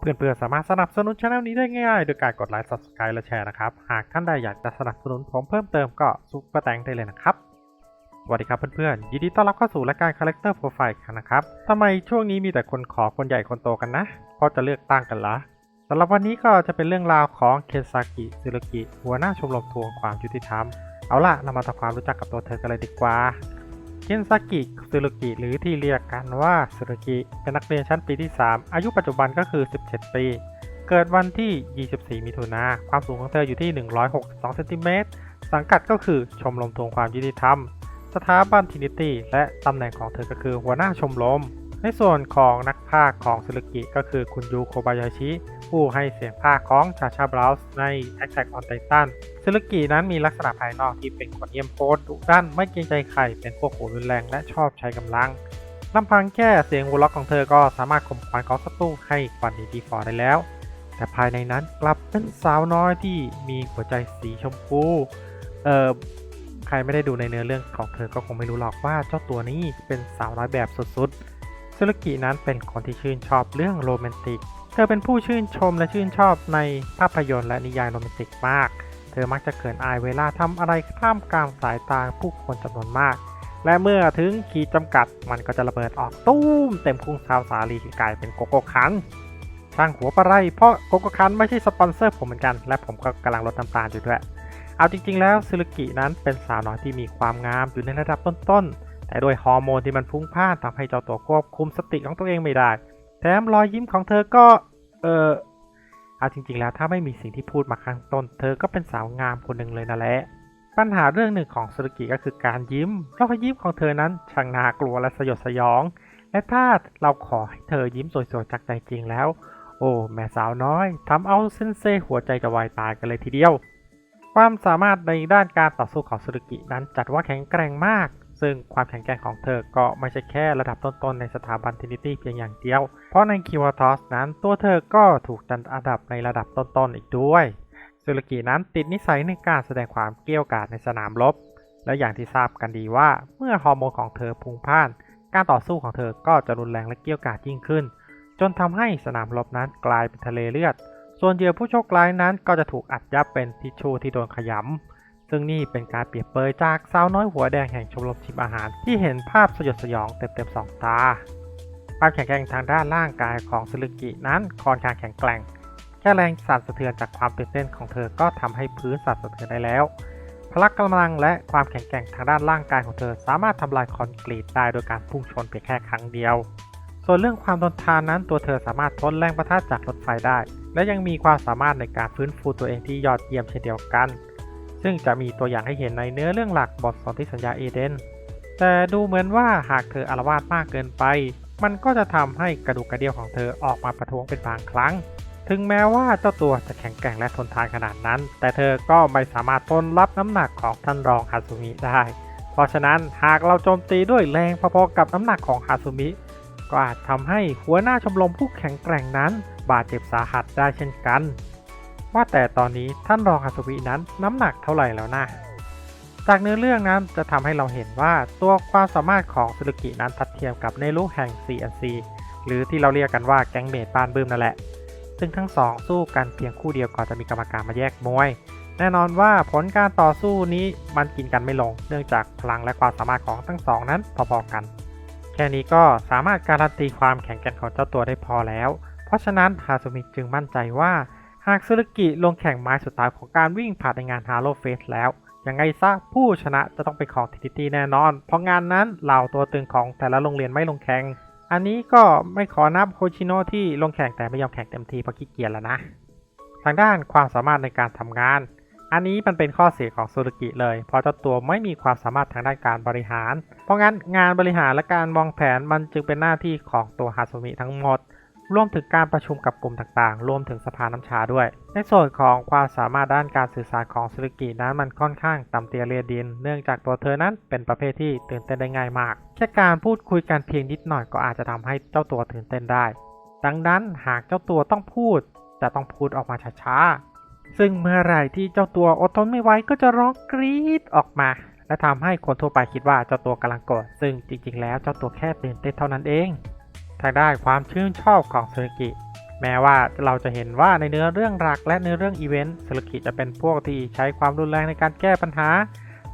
เพื่อนๆสามารถสนับสนุนช่องนี้ได้ง่ายๆ โดยการกดไลค์ subscribe และแชร์นะครับ หากท่านใดอยากจะสนับสนุนผมเพิ่มเติมก็ซุปเปอร์แตงได้เลยนะครับ สวัสดีครับเพื่อนๆ ยินดีต้อนรับเข้าสู่รายการ Character Profile กันนะครับทำไมช่วงนี้มีแต่คนขอคนใหญ่คนโตกันนะ เพราะจะเลือกตั้งกันละสำหรับวันนี้ก็จะเป็นเรื่องราวของเคนซากิซึรุกิหัวหน้าชมรมทวงความยุติธรรม เอาล่ะเรามาทำความรู้จักกับตัวเธอกันเลยดีกว่า เคนซากิสุรุกิ หรือที่เรียกกันว่าสุรุกิ เป็นนักเรียนชั้นปีที่ 3 อายุปัจจุบันก็คือ 17 ปี เกิดวันที่ 24 มิถุนาความสูงของเธออยู่ที่ 162เซนติเมตร สังกัดก็คือชมรมทวงความยุติธรรม สถาบันทินิตี้ และตำแหน่งของเธอก็คือหัวหน้าชมรม ในส่วนของนักพากของซึรุกิก็คือคุณยูโคบายาชิ ผู้ให้เสียงพากของชาชาบราวส์ใน Attack on Titan ซึรุกินั้นมีลักษณะภายนอกที่เป็นคนเยี่ยมโพสดุดันไม่เกรงใจใครเป็นพวกหูรุนแรงและชอบใช้กำลังลำพังแค่เสียงหัวเราะของเธอก็สามารถข่มขวัญของศัตรูให้ควันดีดีฟอร์ได้แล้ว แต่ภายในนั้นกลับเป็นสาวน้อยที่มีหัวใจสีชมพูเอ่อใครไม่ได้ดูในเนื้อเรื่องของเธอก็คงไม่รู้หรอกว่าเจ้าตัวนี้เป็นสาวน้อยแบบสุดๆ ซึรุกินั้นเป็นคนที่ชื่นชอบเรื่องโรแมนติก เธอเป็นผู้ชื่นชมและชื่นชอบในภาพยนตร์และนิยายโรแมนติกมาก เธอมักจะเขินอายเวลาทำอะไรท่ามกลางสายตาผู้คนจำนวนมาก และเมื่อถึงขีดจำกัดมันก็จะระเบิดออกตุ้มเต็มคุ้งสาวสาลีกลายเป็นโกโก้คันช่างหัวปะไรเพราะโกโก้คันไม่ใช่สปอนเซอร์ผมเหมือนกัน และผมก็กำลังลดน้ำตาลอยู่ด้วย เอาจริง ๆ แล้วซึรุกินั้นเป็นสาวน้อยที่มีความงามอยู่ในระดับต้นๆ แต่ด้วยฮอร์โมนที่มันพุ่งพล่านทำให้เจ้าตัวควบคุมสติของตัวเองไม่ได้ แถมรอยยิ้มของเธอก็ เออเอาจริง ๆ แล้วถ้าไม่มีสิ่งที่พูดมาข้างต้น เธอก็เป็นสาวงามคนหนึ่งเลยนั่นแหละปัญหาเรื่องหนึ่งของซึรุกิก็คือการยิ้มรอยยิ้มของเธอนั้นช่างน่ากลัวและสยดสยอง และถ้าเราขอให้เธอยิ้มสวยๆจากใจจริงแล้ว โอ้แม่สาวน้อยทำเอาเซนเซหัวใจจะวายตายกันเลยทีเดียว ความสามารถในด้านการต่อสู้ของซึรุกินั้นจัดว่าแข็งแกร่งมาก ซึ่งความแข็งแกร่งของเธอก็ไม่ใช่แค่ระดับต้นๆในสถาบันทินิตี้เพียงอย่างเดียว เพราะในคิวทอสนั้นตัวเธอก็ถูกจัดอันดับในระดับต้นๆอีกด้วยซึรุกินั้นติดนิสัยในการแสดงความเกรี้ยวกราดในสนามรบ และอย่างที่ทราบกันดีว่าเมื่อฮอร์โมนของเธอพุ่งพล่าน การต่อสู้ของเธอก็จะรุนแรงและเกรี้ยวกราดยิ่งขึ้น จนทำให้สนามรบนั้นกลายเป็นทะเลเลือด ส่วนเหยื่อผู้โชคร้ายนั้นก็จะถูกอัดยับเป็นทิชชู่ที่โดนขยำ ซึ่งนี่เป็นการเปรียบเปรยจากสาวน้อยหัวแดงแห่งชมรมชิมอาหาร ที่เห็นภาพสยดสยองเต็มๆสองตา ความแข็งแกร่งทางด้านร่างกายของซึรุกินั้นค่อนข้างแข็งแกร่ง แค่แรงสั่นสะเทือนจากความตื่นเต้นของเธอก็ทำให้พื้นสั่นสะเทือนได้แล้ว พละกำลังและความแข็งแกร่งทางด้านร่างกายของเธอ สามารถทำลายคอนกรีตได้โดยการพุ่งชนเพียงแค่ครั้งเดียว ส่วนเรื่องความทนทานนั้นตัวเธอสามารถทนแรงประทะจากรถไฟได้ และยังมีความสามารถในการฟื้นฟูตัวเองที่ยอดเยี่ยมเช่นเดียวกัน ซึ่งจะมีตัวอย่างให้เห็นในเนื้อเรื่องหลักบทสนธิสัญญาเอเดน แต่ดูเหมือนว่าหากเธออารวาสมากเกินไป มันก็จะทำให้กระดูกกระเดี่ยวของเธอออกมาประท้วงเป็นบางครั้ง ถึงแม้ว่าเจ้าตัวจะแข็งแกร่งและทนทานขนาดนั้น แต่เธอก็ไม่สามารถทนรับน้ำหนักของท่านรองฮาซุมิได้ เพราะฉะนั้นหากเราโจมตีด้วยแรงพอๆกับน้ำหนักของฮาซุมิก็อาจทำให้หัวหน้าชมรมผู้แข็งแกร่งนั้น บาดเจ็บสาหัสได้เช่นกัน ว่าแต่ตอนนี้ท่านรองฮาซุมินั้นน้ำหนักเท่าไหร่แล้วนะจากเนื้อเรื่องนั้นจะทำให้เราเห็นว่าตัวความสามารถของซึรุกินั้นทัดเทียมกับในลูกแห่ง CNC หรือที่เราเรียกกันว่าแก๊งเมดบ้านบึ้มนั่นแหละ ซึ่งทั้งสองสู้กันเพียงคู่เดียวก่อนจะมีกรรมการมาแยกมวย แน่นอนว่าผลการต่อสู้นี้มันกินกันไม่ลง เนื่องจากพลังและความสามารถของทั้งสองนั้นพอๆกัน แค่นี้ก็สามารถการันตีความแข็งแกร่งของเจ้าตัวได้พอแล้ว เพราะฉะนั้นฮาซุมิจึงมั่นใจว่า หากซึรุกิลงแข่งไม้สุดท้ายของการวิ่งผ่านในงานฮาโลเฟสแล้วยังไงซะผู้ชนะจะต้องเป็นของทิติตี้แน่นอน เพราะงานนั้นเหล่าตัวตึงของแต่ละโรงเรียนไม่ลงแข่ง อันนี้ก็ไม่ขอนับโคชิโนที่ลงแข่งแต่ไม่ยอมแข่งเต็มทีเพราะขี้เกียจแล้วนะ ทางด้านความสามารถในการทำงาน อันนี้มันเป็นข้อเสียของซูรุกิเลย เพราะเจ้าตัวไม่มีความสามารถทางด้านการบริหาร เพราะงั้นงานบริหารและการวางแผนมันจึงเป็นหน้าที่ของตัวฮาซุมิทั้งหมด รวมถึงการประชุมกับกลุ่มต่างๆ รวมถึงสภาน้ำชาด้วย ในส่วนของความสามารถด้านการสื่อสารของซูรุกินั้นมันค่อนข้างต่ำเตี้ยเรียดิน เนื่องจากตัวเธอนั้นเป็นประเภทที่ตื่นเต้นได้ง่ายมาก แค่การพูดคุยกันเพียงนิดหน่อยก็อาจจะทำให้เจ้าตัวตื่นเต้นได้ ดังนั้นหากเจ้าตัวต้องพูด จะต้องพูดออกมาช้าๆ ซึ่งเมื่อไหร่ที่เจ้าตัวอดทนไม่ไหวก็จะร้องกรี๊ดออกมา และทำให้คนทั่วไปคิดว่าเจ้าตัวกำลังโกรธซึ่งจริงๆ แล้วเจ้าตัวแค่ตื่นเต้นเท่านั้นเอง ทางด้านความชื่นชอบของซึรุกิ แม้ว่าเราจะเห็นว่าในเนื้อเรื่องหลักและเนื้อเรื่องอีเวนต์สลุกิจะเป็นพวกที่ใช้ความรุนแรงในการแก้ปัญหา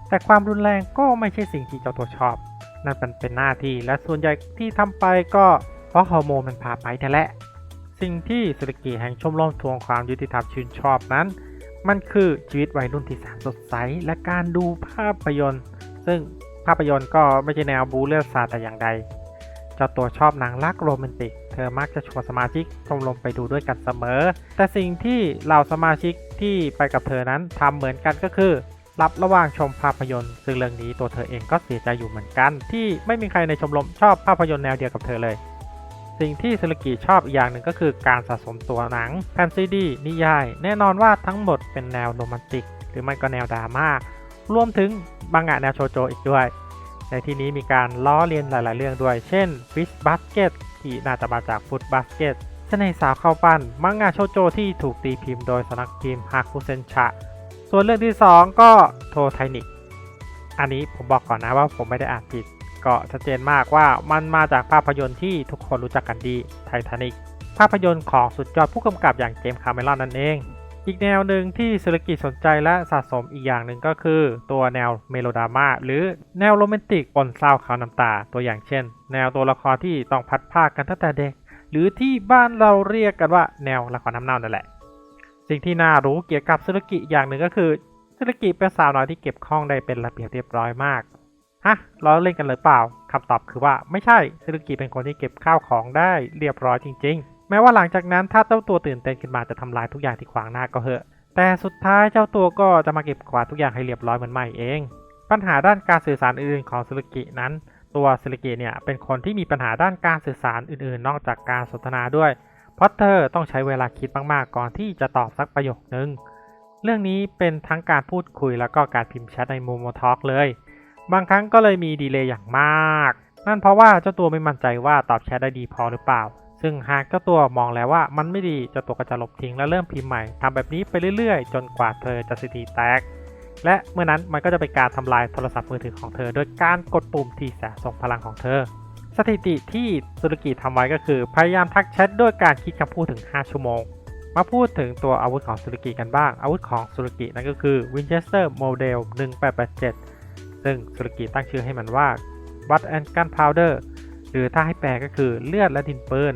แต่ความรุนแรงก็ไม่ใช่สิ่งที่เจ้าตัวชอบ นั่นเป็นเป็นหน้าที่และส่วนใหญ่ที่ทำไปก็เพราะฮอร์โมนมันพาไปนั่นแหละ สิ่งที่สลุกิแห่งชมรมทวงความยุติธรรมชื่นชอบนั้น มันคือชีวิตวัยรุ่นที่แสนสดใสและการดูภาพยนตร์ ซึ่งภาพยนตร์ก็ไม่ใช่แนวบูเลือดสาดแต่อย่างใด เจ้าตัวชอบหนังรักโรแมนติก เธอมักจะชวนสมาชิกชมรมไปดูด้วยกันเสมอ แต่สิ่งที่เหล่าสมาชิกที่ไปกับเธอนั้นทำเหมือนกันก็คือรับระหว่างชมภาพยนตร์ ซึ่งเรื่องนี้ตัวเธอเองก็เสียใจอยู่เหมือนกัน ที่ไม่มีใครในชมรมชอบภาพยนตร์แนวเดียวกับเธอเลย สิ่งที่สลกิชอบอีกอย่างหนึ่งก็คือการสะสมตัวหนังแผ่นซีดีนิยาย แน่นอนว่าทั้งหมดเป็นแนวโรแมนติก หรือไม่ก็แนวดราม่ารวมถึงบางงะแนวโชโจอีกด้วย ในที่นี้มีการล้อเลียนหลาย ๆ เรื่องด้วย เช่น Fish Basket ที่น่าจะมาจาก Food Basket เสน่ห์สาวเข้าปั้น มังงะโชโจที่ถูกตีพิมพ์โดยสนักพิมพ์ฮาคุเซนชะ ส่วนเรื่องที่ 2 ก็โทไทนิก อันนี้ผมบอกก่อนนะว่าผมไม่ได้อ่านผิด ก็ชัดเจนมากว่ามันมาจากภาพยนตร์ที่ทุกคนรู้จักกันดีไททานิกภาพยนตร์ของสุดยอดผู้กำกับอย่างเจมส์คาเมรอนนั่นเอง อีกแนวหนึ่งที่สุรกิจสนใจและสะสมอีกอย่างหนึ่งก็คือ ตัวแนวเมโลดราม่าหรือแนวโรแมนติกปนเศร้าขาวน้ำตาตัวอย่างเช่น แนวตัวละครที่ต้องพัดภาคกันตั้งแต่เด็ก หรือที่บ้านเราเรียกกันว่าแนวละครน้ำเน่านั่นแหละ สิ่งที่น่ารู้เกี่ยวกับสุรกิอย่างหนึ่งก็คือสุรกิเป็นสาวน้อยที่เก็บข้องได้เป็นระเบียบเรียบร้อยมากฮะล้อเล่นกันเลยเปล่าคำตอบคือว่าไม่ใช่ซึรุกิเป็นคนที่เก็บข้าวของได้เรียบร้อยจริง ๆ แม้ว่าหลังจากนั้นถ้าเจ้าตัวตื่นเต้นขึ้นมาจะทำลายทุกอย่างที่ขวางหน้าก็เหอะ แต่สุดท้ายเจ้าตัวก็จะมาเก็บกวาดทุกอย่างให้เรียบร้อยเหมือนใหม่เอง ปัญหาด้านการสื่อสารอื่นๆของซึรุกินั้น ตัวซึรุกิเนี่ยเป็นคนที่มีปัญหาด้านการสื่อสารอื่นๆ นอกจากการสนทนาด้วย เพราะเธอต้องใช้เวลาคิดมากๆ ก่อนที่จะตอบสักประโยคนึง เรื่องนี้เป็นทั้งการพูดคุยแล้วก็การพิมพ์แชทในโมโมทอ l k เลย บางครั้งก็เลยมีดีเลย์อย่างมาก นั่นเพราะว่าเจ้าตัวไม่มั่นใจว่าตอบแชทได้ดีพอหรือเปล่า ซึ่งหากเจ้าตัวมองแล้วว่ามันไม่ดีเจ้าตัวก็จะลบทิ้งและเริ่มพิมพ์ใหม่ทำแบบนี้ไปเรื่อยๆ จนกว่าเธอจะสถิติแตก และเมื่อนั้นมันก็จะเป็นการทำลายโทรศัพท์มือถือของเธอ โดยการกดปุ่มที่แสส่งพลังของเธอ สถิติที่สุรกิทำไว้ก็คือพยายามทักแชทด้วยการคิดคำพูดถึง 5 ชั่วโมง มาพูดถึงตัวอาวุธของสุรกิกันบ้าง อาวุธของสุรกินั่นก็คือ Winchester Model 1887 ซึ่งสุรกิตั้งชื่อให้มันว่า Blood and Gunpowder ห รือถ้าให้แปลก็คือเลือดและดินปืน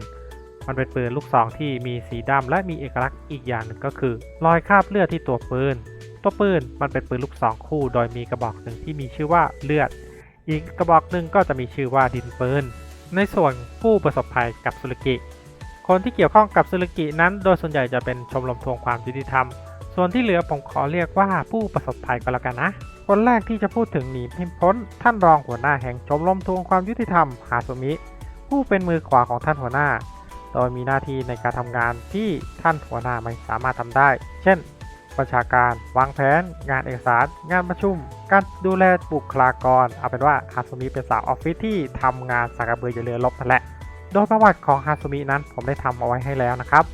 มันเป็นปืนลูกซองที่มีสีดำและมีเอกลักษณ์อีกอย่างหนึ่งก็คือ รอยคราบเลือดที่ตัวปืน ตัวปืนมันเป็นปืนลูกซองคู่โดยมีกระบอกหนึ่งที่มีชื่อว่าเลือด อีกกระบอกหนึ่งก็จะมีชื่อว่าดินปืน ในส่วนผู้ประสบภัยกับสุรกิ คนที่เกี่ยวข้องกับสุรกินั้น โดยส่วนใหญ่จะเป็นชมรมทวงความยุติธรรม ส่วนที่เหลือผมขอเรียกว่าผู้ประสบภัยก็แล้วกันนะ คนแรกที่จะพูดถึงหนีไม่พ้น ท่านรองหัวหน้าแห่งชมรมทวงความยุติธรรมฮาสุมิ ผู้เป็นมือขวาของท่านหัวหน้า โดยมีหน้าที่ในการทำงานที่ท่านหัวหน้าไม่สามารถทำได้ เช่น ประชาการ วางแผน งานเอกสาร งานประชุม การดูแลบุคลากร เอาเป็นว่าฮาสุมิเป็นสาวออฟฟิศที่ทำงานสักกระเบืออย่เรือลบนั่นแหละ โดยประวัติของฮาสุมินั้นผมได้ทำเอาไว้ให้แล้วนะครับ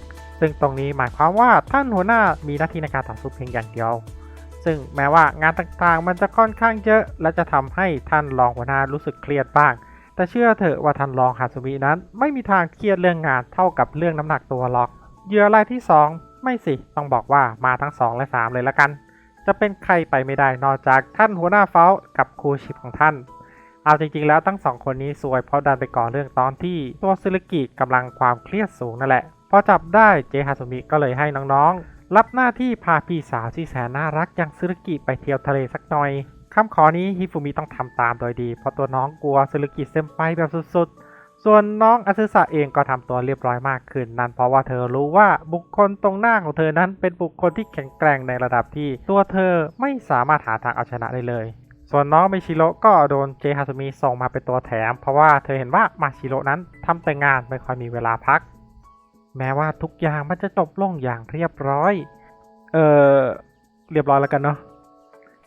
ซึ่งตรงนี้หมายความว่าท่านหัวหน้ามีหน้าที่ในการต่อสู้เพียงอย่างเดียว ซึ่งแม้ว่างานต่างๆ มันจะค่อนข้างเยอะ และจะทำให้ท่านรองหัวหน้ารู้สึกเครียดบ้าง แต่เชื่อเถอะว่าท่านรองฮาสุมินั้น ไม่มีทางเครียดเรื่องงานเท่ากับเรื่องน้ำหนักตัวหรอกเหยื่อรายที่ 2 ไม่สิ ต้องบอกว่ามาทั้ง 2 และ 3 เลยละกัน จะเป็นใครไปไม่ได้นอกจากท่านหัวหน้าเฝ้ากับครูชิปของท่านเอาจริงๆแล้วทั้งสองคนนี้ซวยเพราะดันไปก่อเรื่องตอนที่ตัวซึรุกิกำลังความเครียดสูงนั่นแหละ พอจับได้เจฮาสุมิก็เลยให้น้องๆ รับหน้าที่พาพี่สาวที่แสนน่ารักอย่างซึรุกิไปเที่ยวทะเลสักหน่อยคำขอนี้ฮิฟุมิต้องทำตามโดยดี เพราะตัวน้องกลัวซึรุกิเซมไปแบบสุดๆ ส่วนน้องอาซึสะเองก็ทำตัวเรียบร้อยมากขึ้น นั่นเพราะว่าเธอรู้ว่าบุคคลตรงหน้าของเธอนั้นเป็นบุคคลที่แข็งแกร่งในระดับที่ ตัวเธอไม่สามารถหาทางเอาชนะได้เลยส่วนน้องมิชิโร่ก็โดนเจฮาสุมิส่งมาเป็นตัวแถม เพราะว่าเธอเห็นว่ามาชิโร่นั้นทำแต่งานไม่ค่อยมีเวลาพัก แม้ว่าทุกอย่างมันจะจบลงอย่างเรียบร้อย เออเรียบร้อยแล้วกันเนาะ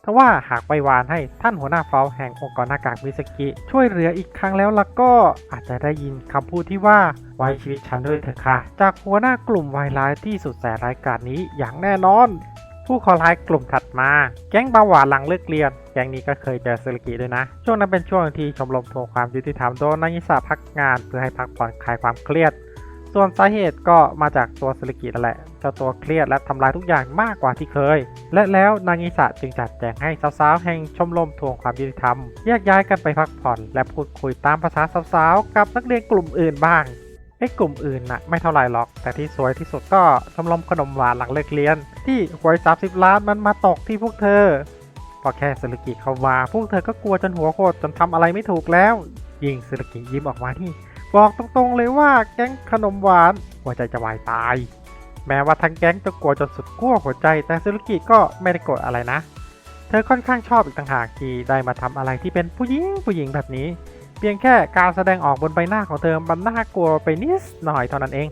ถ้าว่าหากไปวานให้ท่านหัวหน้าเฝ้าแห่งองค์กรหน้ากากมิสกิ ช่วยเหลืออีกครั้งแล้วล่ะก็อาจจะได้ยินคำพูดที่ว่าไว้ชีวิตฉันด้วยเถอะค่ะ จากหัวหน้ากลุ่มวายร้ายที่สุดแสนร้ายกาจนี้อย่างแน่นอน ผู้ขอร้ายกลุ่มถัดมา แก๊งบาหวานหลังเลิกเรียน แก๊งนี้ก็เคยเจอซึรุกิด้วยนะ ช่วงนั้นเป็นช่วงที่ชมรมทวงความยุติธรรมโดนนักยิสาพักงานเพื่อให้พักผ่อนคลายความเครียด ส่วนสาเหตุก็มาจากตัวสุรกินั่นแหละ เจ้าตัวเครียดและทำลายทุกอย่างมากกว่าที่เคย และแล้วนางิสะจึงจัดแจงให้สาวๆแห่งชมรมทวงความยุติธรรม แยกย้ายกันไปพักผ่อน และพูดคุยตามภาษาสาวๆกับนักเรียนกลุ่มอื่นบ้างไอ้กลุ่มอื่นน่ะไม่เท่าไหร่หรอก แต่ที่สวยที่สุดก็ชมรมขนมหวานหลังเลิกเรียน ที่หวย 30 ล้านมันมาตกที่พวกเธอ พอแค่สุรกิเข้ามาพวกเธอก็กลัวจนหัวโคตรจนทำอะไรไม่ถูกแล้ว ยิ่งสุรกิยิ้มออกมาที่ บอกตรงๆเลยว่าแก๊งขนมหวานหัวใจจะวายตาย แม้ว่าทั้งแก๊งจะกลัวจนสุดขั้วหัวใจ แต่สุรกิก็ไม่ได้โกรธอะไรนะ เธอค่อนข้างชอบอีกต่างหากที่ได้มาทำอะไรที่เป็นผู้หญิงผู้หญิงแบบนี้ เพียงแค่การแสดงออกบนใบหน้าของเธอมันน่ากลัวไปนิดหน่อยเท่านั้นเอง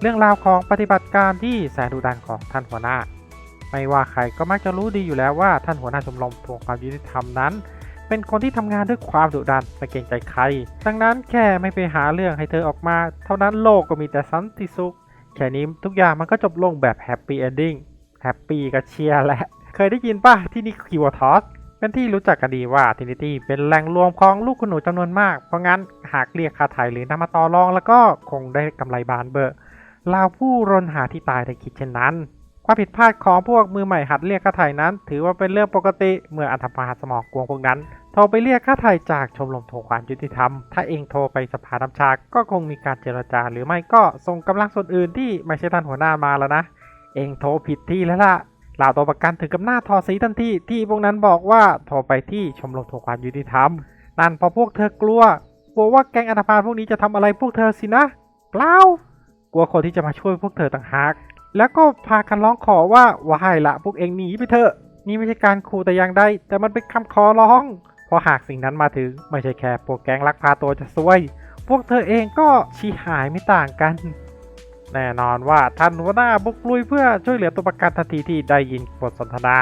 เรื่องราวของปฏิบัติการที่แสนดุดันของท่านหัวหน้า ไม่ว่าใครก็มักจะรู้ดีอยู่แล้วว่าท่านหัวหน้าชมรมทวงความยุติธรรมนั้น เป็นคนที่ทำงานด้วยความดุดันไม่เกรงใจใคร ดังนั้นแค่ไม่ไปหาเรื่องให้เธอออกมา เท่านั้นโลกก็มีแต่สันติสุข แค่นี้ทุกอย่างมันก็จบลงแบบแฮปปี้เอนดิ้ง แฮปปี้กับเชียร์แหละ เคยได้ยินป่ะที่นี่คิวทอสเป็นที่รู้จักกันดีว่าทินิตี้เป็นแหล่งรวมของลูกคุณหนูจำนวนมาก เพราะงั้นหากเรียกค่าไถ่หรือนำมาต่อรองแล้วก็คงได้กำไรบานเบอร์ลาวผู้รนหาที่ตายได้คิดเช่นนั้น ความผิดพลาดของพวกมือใหม่หัดเรียกค่าไถ่นั้น ถือว่าเป็นเรื่องปกติเมื่ออันธพาลสมองกวงพวกนั้นโทรไปเรียกค่าไถ่จากชมรมทวงความยุติธรรม ถ้าเองโทรไปสภาน้ำชาก็คงมีการเจรจาหรือไม่ก็ส่งกำลังส่วนอื่นที่ไม่ใช่ท่านหัวหน้ามาแล้วนะ เองโทรผิดที่แล้วล่ะเหล่าตัวประกันถึงกับหน้าทอสีทันทีที่พวกนั้นบอกว่าโทรไปที่ชมรมทวงความยุติธรรม นั่นเพราะพวกเธอกลัว กลัวว่าแก๊งอันธพาลพวกนี้จะทำอะไรพวกเธอสินะเปล่ากลัวคนที่จะมาช่วยพวกเธอต่างหาก แล้วก็พากันร้องขอว่าว่ายละพวกเองหนีไปเถอะ นี่ไม่ใช่การขู่แต่อย่างใดแต่มันเป็นคำขอร้อง เพราะหากสิ่งนั้นมาถึงไม่ใช่แค่พวกแก๊งลักพาตัวจะซวย พวกเธอเองก็ชี้หายไม่ต่างกัน แน่นอนว่าท่านหัวหน้าบุกลุยเพื่อช่วยเหลือตัวประกันทันทีที่ได้ยินบทสนทนา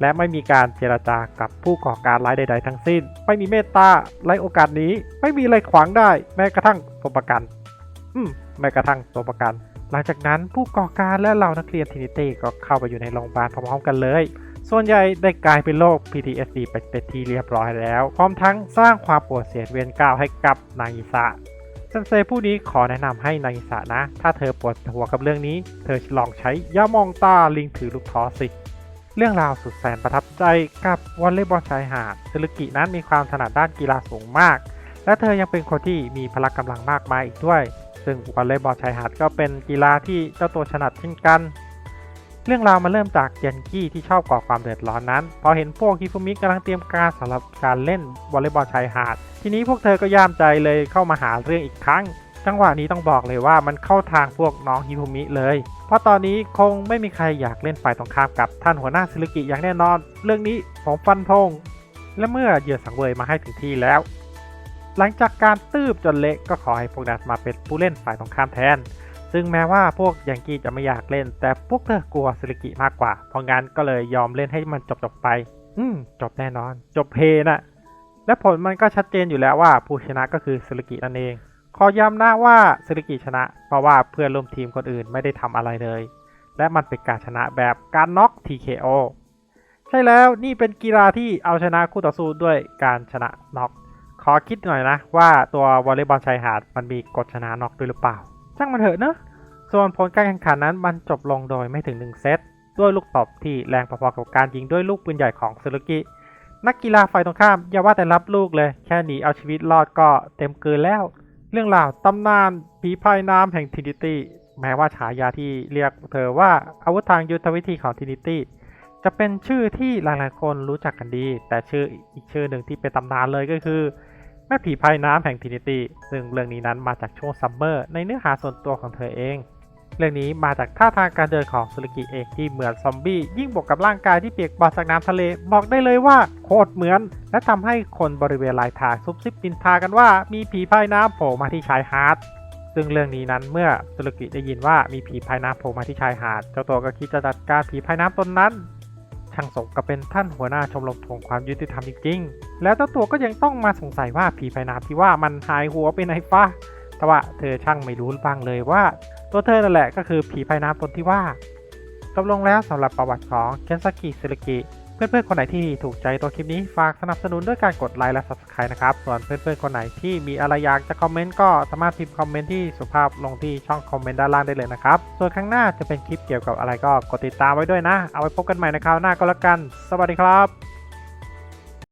และไม่มีการเจรจากับผู้ก่อการร้ายใด ๆ ทั้งสิ้น ไม่มีเมตตาไรโอกาสนี้ ไม่มีอะไรขวางได้ แม้กระทั่งตัวประกัน อืมแม้กระทั่งตัวประกัน หลังจากนั้นผู้ก่อการและเหล่านักเรียนทินิตี้ก็เข้าไปอยู่ในโรงพยาบาลพร้อมๆกันเลย ส่วนใหญ่ได้กลายเป็นโรค PTSD ไปเป็นที่เรียบร้อยแล้ว พร้อมทั้งสร้างความปวดเสียดเวียนก้าวให้กับนางิสะเซนเซผู้นี้ขอแนะนำให้นางิสะนะ ถ้าเธอปวดหัวกับเรื่องนี้ เธอลองใช้ยามองตาลิงถือลูกท้อสิเรื่องราวสุดแสนประทับใจกับวอลเลย์บอลชายหาดซึรุกินั้นมีความถนัดด้านกีฬาสูงมาก และเธอยังเป็นคนที่มีพละกำลังมากมายอีกด้วย ซึ่งวอลเลย์บอลชายหาดก็เป็นกีฬาที่เจ้าตัวถนัดเช่นกัน เรื่องราวมาเริ่มจากเยนกี้ที่ชอบก่อความเดือดร้อนนั้น พอเห็นพวกฮิฟุมิกำลังเตรียมการสำหรับการเล่นวอลเลย์บอลชายหาด ทีนี้พวกเธอก็ย่ามใจเลยเข้ามาหาเรื่องอีกครั้ง จังหวะนี้ต้องบอกเลยว่ามันเข้าทางพวกน้องฮิฟุมิเลย เพราะตอนนี้คงไม่มีใครอยากเล่นฝ่ายตรงข้ามกับท่านหัวหน้าซิลกิอย่างแน่นอน เรื่องนี้ผมฟันธงและเมื่อเหยื่อสังเวยมาให้ถึงที่แล้ว หลังจากการตืบจนเละก็ขอให้พวกนั้นมาเป็นผู้เล่นฝ่ายตรงข้ามแทน ซึ่งแม้ว่าพวกยังกี้จะไม่อยากเล่น แต่พวกเธอกลัวซิลิกิมากกว่า เพราะงั้นก็เลยยอมเล่นให้มันจบจบไป อืมจบแน่นอน จบเพนะและผลมันก็ชัดเจนอยู่แล้วว่าผู้ชนะก็คือซิลิกินั่นเอง ขอย้ำนะว่าซิลิกิชนะ เพราะว่าเพื่อนร่วมทีมคนอื่นไม่ได้ทำอะไรเลย และมันเป็นการชนะแบบการน็อก TKO ใช่แล้วนี่เป็นกีฬาที่เอาชนะคู่ต่อสู้ด้วยการชนะน็อก ขอคิดหน่อยนะ ว่าตัววอลเลย์บอลชายหาดมันมีกฎชนะน็อกด้วยหรือเปล่าช่างมันเถอะเนอะส่วนผลการแข่งขันนั้นมันจบลงโดยไม่ถึง 1 เซตด้วยลูกตบที่แรงพอๆกับการยิงด้วยลูกปืนใหญ่ของซึรุกินักกีฬาฝ่ายตรงข้ามอย่าว่าแต่รับลูกเลย แค่หนีเอาชีวิตรอดก็เต็มเกินแล้ว เรื่องราวตำนานผีพายน้ำแห่งทินิตี้แม้ว่าฉายาที่เรียกเธอว่าอาวุธทางยุทธวิธีของทินิตี้จะเป็นชื่อที่หลายๆคนรู้จักกันดี แต่ชื่ออีกชื่อหนึ่งที่เป็นตำนานเลยก็คือ ม่ผีพายน้ำแห่งทินิตี้ซึ่งเรื่องนี้นั้นมาจากช่วงซัมเมอร์ในเนื้อหาส่วนตัวของเธอเอง เรื่องนี้มาจากท่าทางการเดินของสุริกิเองที่เหมือนซอมบี้ยิ่งบวกกับร่างกายที่เปียกปอนจากน้ำทะเลบอกได้เลยว่าโคตรเหมือน และทำให้คนบริเวณลายทางซุบซิบดินทากันว่ามีผีพายน้ำโผล่มาที่ชายหาดซึ่งเรื่องนี้นั้นเมื่อสุรกิได้ยินว่ามีผีพายน้ำโผล่มาที่ชายหาด เจ้าตัวก็คิดจะจัดการผีพายน้ำตนนั้น ช่างสมกับเป็นท่านหัวหน้าชมรมทวงความยุติธรรมจริงๆ แล้วเจ้าตัวก็ยังต้องมาสงสัยว่าผีภายน้ำที่ว่ามันหายหัวไปไหนฟ้าแต่ว่าเธอช่างไม่รู้บ้างเลยว่า ตัวเธอนั่นแหละก็คือผีภายน้ำตนที่ว่าจบลงแล้วสำหรับประวัติของเคนซากิซึรุกิ พื่อนๆ คนไหนที่ถูกใจตัวคลิปนี้ฝากสนับสนุนด้วยการกดไลค์และ Subscribe นะครับ ส่วนเพื่อนๆ คนไหนที่มีอะไรอยากจะคอมเมนต์ก็สามารถพิมพ์คอมเมนต์ที่สุภาพลงที่ช่องคอมเมนต์ด้านล่างได้เลยนะครับ ส่วนครั้งหน้าจะเป็นคลิปเกี่ยวกับอะไรก็กดติดตามไว้ด้วยนะ เอาไว้พบกันใหม่ในคราวหน้าก็แล้วกัน สวัสดีครับ